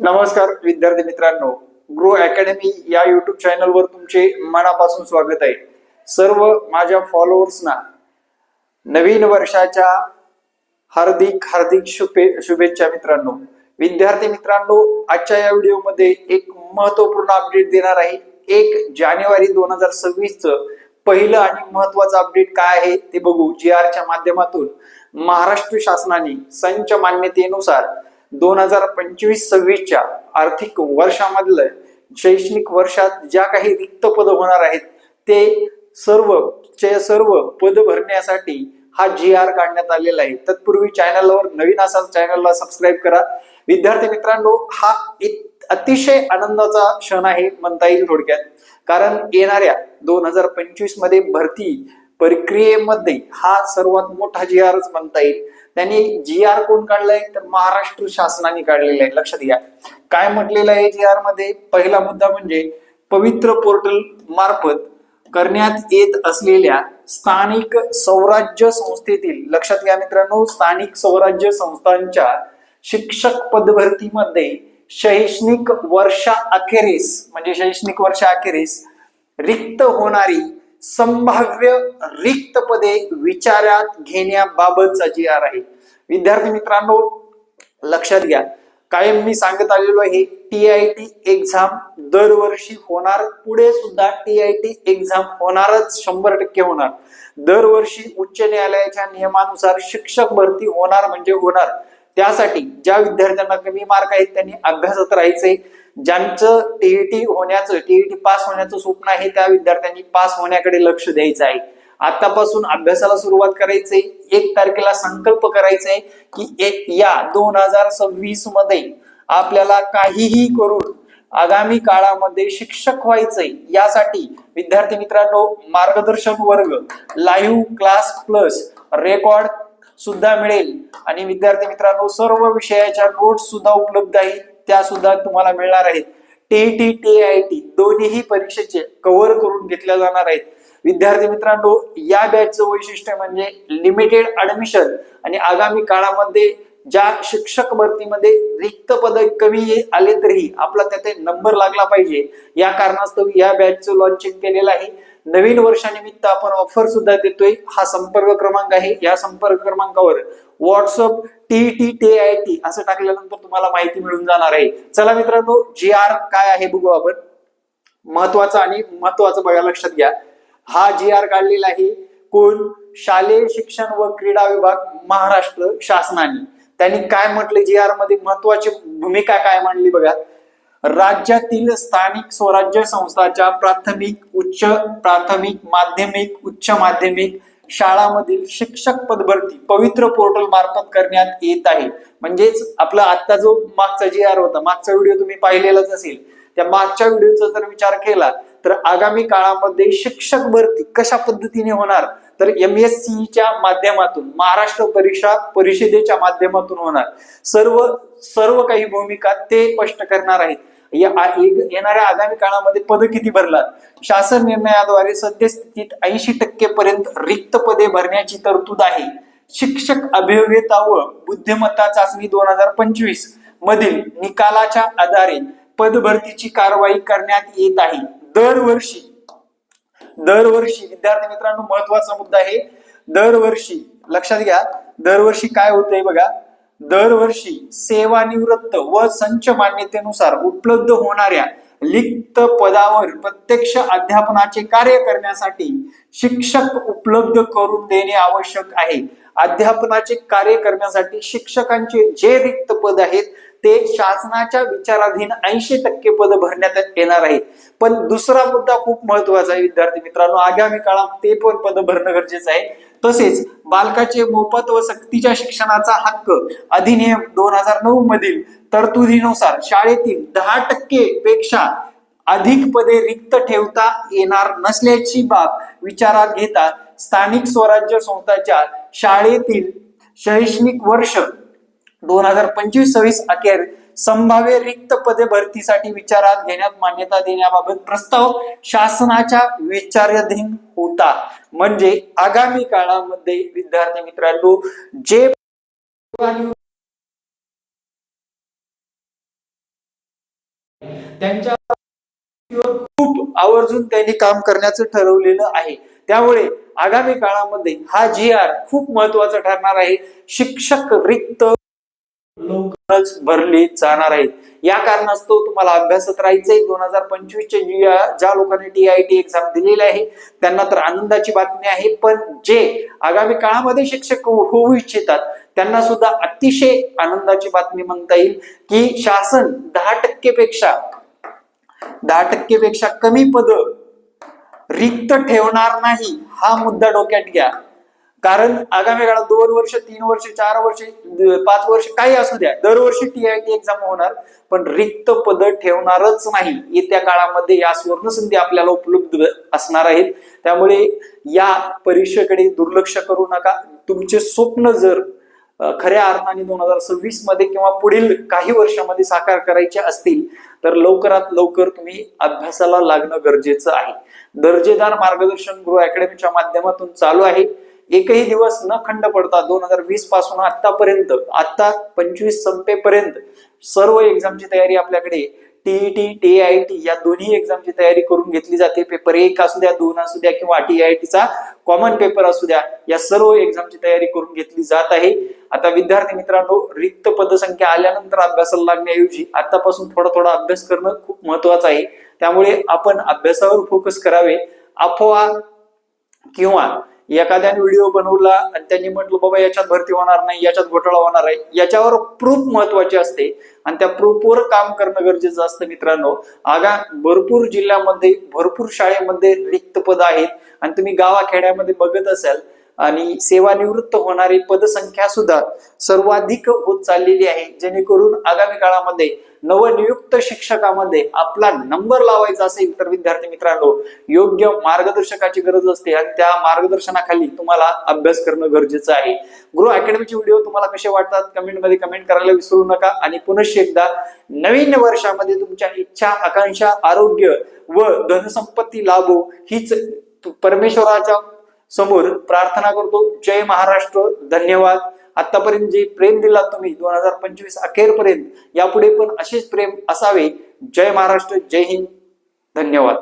नमस्कार विद्यार्थी मित्रांनो. ग्रो अकॅडमी या युट्यूब चॅनलवर तुमचे मनापासून स्वागत आहे. सर्व माझ्या फॉलोअर्सना नवीन वर्षाच्या हार्दिक हार्दिक शुभे शुभेच्छा मित्रांनो. विद्यार्थी मित्रांनो आजच्या या व्हिडिओमध्ये एक महत्त्वपूर्ण अपडेट देणार आहे. एक जानेवारी दोन हजार सव्वीस च पहिलं आणि महत्वाचं अपडेट काय आहे ते बघू. जी आरच्या माध्यमातून महाराष्ट्र शासनाने संच मान्यतेनुसार दोन हजार पंचवीस सव्वीसच्या आर्थिक वर्षामधलं शैक्षणिक वर्षात ज्या काही रिक्त पद होणार आहेत ते सर्व चे सर्व पद भरण्यासाठी हा जी आर काढण्यात आलेला आहे. तत्पूर्वी चॅनलवर नवीन असाल चॅनलला सबस्क्राईब करा. विद्यार्थी मित्रांनो हा अतिशय आनंदाचा क्षण आहे म्हणता येईल थोडक्यात. कारण येणाऱ्या दोन हजार पंचवीसमध्ये भरती प्रक्रियेमध्ये हा सर्वात मोठा जी आरच म्हणता येईल. त्यांनी जी आर कोण काढलाय? तर महाराष्ट्र शासनाने काढलेला आहे. लक्षात घ्या. काय म्हटलेलं आहे जी आरमध्ये? पहिला मुद्दा म्हणजे पवित्र पोर्टल मार्फत करण्यात येत असलेल्या स्थानिक स्वराज्य संस्थेतील लक्षात घ्या मित्रांनो स्थानिक स्वराज्य संस्थांच्या शिक्षक पदभरतीमध्ये शैक्षणिक वर्षा अखेरीस म्हणजे शैक्षणिक वर्षा अखेरीस रिक्त होणारी संभाव्य रिक्त पदे विचारात घेण्याबाबतचा जी आर आहे. विद्यार्थी मित्रांनो लक्षात घ्या. कायम मी सांगत आलेलो आहे टी आय टी एक्झाम दरवर्षी होणार पुढे सुद्धा टी आय टी एक्झाम होणारच शंभर टक्के होणार. दरवर्षी उच्च न्यायालयाच्या नियमानुसार शिक्षक भरती होणार म्हणजे होणार. त्यासाठी ज्या विद्यार्थ्यांना कमी मार्क आहेत त्यांनी अभ्यासात राहायचंय. ज्यांचं टीईटी होण्याचं टीईटी पास होण्याचं स्वप्न आहे त्या विद्यार्थ्यांनी पास होण्याकडे लक्ष द्यायचं आहे. आतापासून अभ्यासाला सुरुवात करायचंय. एक तारखेला संकल्प करायचा आहे की एक या दोन हजार सव्वीसमध्ये आपल्याला काहीही करून आगामी काळामध्ये शिक्षक व्हायचंय. यासाठी विद्यार्थी मित्रांनो मार्गदर्शन वर्ग लाईव्ह क्लास प्लस रेकॉर्ड सुद्धा मिळेल. आणि विद्यार्थी मित्रांनो सर्व विषयाच्या नोट्स सुद्धा उपलब्ध आहेत. त्या सुद्धा तुम्हाला मिळणार आहेत. टीईटी टी आय टी दोन्हीही परीक्षेचे कव्हर करून घेतल्या जाणार आहेत. विद्यार्थी मित्रांनो या बॅचचं वैशिष्ट्य म्हणजे लिमिटेड ऍडमिशन आणि आगामी काळामध्ये ज्या शिक्षक भरतीमध्ये रिक्त पद कमी आले तरीही आपला त्याचे नंबर लागला पाहिजे. या कारणास्तव या बॅचचं लॉन्चिंग केलेलं आहे. नवीन वर्षानिमित्त आपण ऑफर सुद्धा देतोय. हा संपर्क क्रमांक आहे. या संपर्क क्रमांकावर व्हॉट्सअप टी टी टे आय टी असं टाकल्यानंतर तुम्हाला माहिती मिळून जाणार आहे. चला मित्रांनो जी आर काय आहे बघू आपण. महत्वाचं आणि महत्वाचं बघा लक्षात घ्या. हा जी आर काढलेला आहे कोण? शालेय शिक्षण व क्रीडा विभाग महाराष्ट्र शासनाने. त्यांनी काय म्हटले जी आरमध्ये? महत्वाची भूमिका काय मांडली बघा. राज्यातील स्थानिक स्वराज्य संस्थाच्या प्राथमिक उच्च प्राथमिक माध्यमिक उच्च माध्यमिक शाळामधील शिक्षक पदभरती पवित्र पोर्टल मार्फत करण्यात येत आहे. म्हणजेच आपला आता जो मागचा जी आर होता मागचा व्हिडिओ तुम्ही पाहिलेलाच असेल. त्या मागच्या व्हिडिओचा जर विचार केला तर आगामी काळामध्ये शिक्षक भरती कशा पद्धतीने होणार? तर एम एस च्या माध्यमातून महाराष्ट्र परीक्षा परिषदेच्या माध्यमातून होणार. सर्व सर्व काही भूमिका ते स्पष्ट करणार आहेत. या येणाऱ्या आगामी काळामध्ये पद किती भरलात? शासन निर्णयाद्वारे सद्यस्थितीत ऐंशी टक्के पर्यंत रिक्त पदे भरण्याची तरतूद आहे. शिक्षक अभियोग्यता व बुद्धिमत्ता चाचणी दोन हजार पंचवीस मधील निकालाच्या आधारे पदभरतीची कारवाई करण्यात येत आहे. दरवर्षी दरवर्षी विद्यार्थी मित्रांनो महत्त्वाचा मुद्दा आहे. दरवर्षी लक्षात घ्या दरवर्षी काय होतंय बघा? दरवर्षी सेवानिवृत्त व संच मान्यतेनुसार उपलब्ध होणाऱ्या लिप्त पदावर प्रत्यक्ष अध्यापनाचे कार्य करण्यासाठी शिक्षक उपलब्ध करून देणे आवश्यक आहे. अध्यापनाचे कार्य करण्यासाठी शिक्षकांचे जे रिक्त पद आहेत ते शासनाच्या विचाराधीन ऐंशी टक्के पद भरण्यात येणार आहेत. पण दुसरा मुद्दा खूप महत्त्वाचा आहे विद्यार्थी मित्रांनो. आगामी काळात ते पण पद भरणं गरजेचं आहे. तसेच बालकाचे मोफत व सक्तीच्या शिक्षणाचा हक्क अधिनियम दोन हजार नऊ मधील तरतुदीनुसार शाळेतील दहा टक्के पेक्षा अधिक पदे रिक्त ठेवता येणार नसल्याची बाब विचारात घेता स्थानिक स्वराज्य संस्थाच्या शाळेतील शैक्षणिक वर्ष दोन हजार पंचवीस सव्वीस अखेर संभाव्य रिक्त पदे भरतीसाठी विचारात घेण्यात मान्यता देण्याबाबत प्रस्ताव शासनाच्या विचाराधीन होता. म्हणजे आगामी काळामध्ये विद्यार्थी मित्रांनो जे त्यांच्या खूप आवर्जून त्यांनी काम करण्याचं ठरवलेलं आहे. त्यामुळे आगामी काळामध्ये हा जी आर खूप महत्त्वाचा ठरणार आहे. शिक्षक रिक्त लवकरच भरली जाणार आहेत या कारणास्तव तुम्हाला अभ्यासात राहायचंय. दोन हजार पंचवीसच्या ज्या लोकांनी टी आय टी एक्झाम दिलेली आहे त्यांना तर आनंदाची बातमी आहे. पण जे आगामी काळामध्ये शिक्षक होऊ इच्छितात त्यांना सुद्धा अतिशय आनंदाची बातमी म्हणता येईल की शासन दहा टक्केपेक्षा दहा टक्केपेक्षा कमी पद रिक्त ठेवणार नाही. हा मुद्दा डोक्यात घ्या. कारण आगामी काळात दोन वर्ष तीन वर्ष चार वर्ष पाच वर्ष काही असू द्या. दरवर्षी टी आय टी एक्झाम होणार पण रिक्त पद ठेवणारच नाही. येत्या काळामध्ये या सुवर्णसंधी आपल्याला उपलब्ध असणार आहेत. त्यामुळे या परीक्षेकडे दुर्लक्ष करू नका. तुमचे स्वप्न जर खऱ्या अर्थाने दोन हजार सव्वीसमध्ये किंवा पुढील काही वर्षामध्ये साकार करायचे असतील तर लवकरात लवकर तुम्ही अभ्यासाला लागणं गरजेचं आहे. दर्जेदार मार्गदर्शन गृह अकॅडमीच्या माध्यमातून चालू आहे. एकही दिवस न खंड पडता दोन हजार वीसपासून आतापर्यंत आता पंचवीस संपेपर्यंत सर्व एक्झामची तयारी आपल्याकडे टीईटी टी आय टी या दोन्ही एक्झामची तयारी करून घेतली जाते. पेपर एक असू द्या दोन असू द्या किंवा टी आय टीचा कॉमन पेपर असू द्या या सर्व एक्झामची तयारी करून घेतली जात आहे. आता विद्यार्थी मित्रांनो रिक्त पदसंख्या आल्यानंतर अभ्यासाला लागण्याऐवजी आतापासून थोडा थोडा अभ्यास करणं खूप महत्वाचं आहे. त्यामुळे आपण अभ्यासावर फोकस करावे. अफवा किंवा एखाद्याने व्हिडिओ बनवला आणि त्यांनी म्हटलं बाबा याच्यात भरती होणार नाही याच्यात घोटाळा होणार आहे. याच्यावर प्रूफ महत्त्वाचे असते आणि त्या प्रूफवर काम करणं गरजेचं असतं मित्रांनो. आगा भरपूर जिल्ह्यामध्ये भरपूर शाळेमध्ये रिक्त पद आहेत आणि तुम्ही गावाखेड्यामध्ये बघत असाल आणि सेवानिवृत्त होणारी पदसंख्या सुद्धा सर्वाधिक होत चाललेली आहे. जेणेकरून आगामी काळामध्ये नवनियुक्त शिक्षकामध्ये आपला नंबर लावायचा असेल तर विद्यार्थी मित्रांनो योग्य मार्गदर्शकाची गरज असते आणि त्या मार्गदर्शनाखाली तुम्हाला अभ्यास करणं गरजेचं आहे. गुरु अकॅडमीचे व्हिडिओ तुम्हाला कसे वाटतात? कमेंटमध्ये कमेंट करायला विसरू नका आणि पुनश्च एकदा नवीन वर्षामध्ये तुमच्या इच्छा आकांक्षा आरोग्य व धनसंपत्ती लाभो हीच परमेश्वराच्या समोर प्रार्थना करतो. जय महाराष्ट्र. धन्यवाद. आतापर्यंत जे प्रेम दिला तुम्ही दोन हजार पंचवीस अखेरपर्यंत यापुढे पण असेच प्रेम असावे. जय महाराष्ट्र जय हिंद. धन्यवाद.